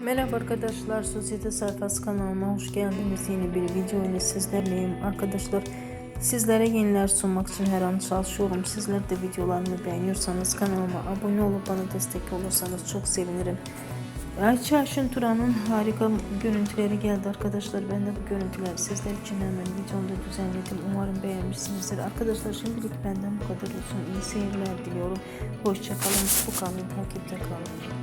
Merhaba arkadaşlar, Sosyete Sayfası kanalıma hoş geldiniz. Yeni bir video ile sizlerleyim. Arkadaşlar sizlere yeniler sunmak için her an çalışıyorum. Sizler de videolarımı beğeniyorsanız kanalıma abone olup bana destek olursanız çok sevinirim. Ayça Aşıntura'nın harika görüntüleri geldi arkadaşlar. Ben de bu görüntüleri sizler için hemen videomda düzenledim. Umarım beğenmişsinizdir. Arkadaşlar şimdilik benden bu kadar olsun. İyi seyirler diliyorum. Hoşçakalın. Bu kanalı takipte kalın.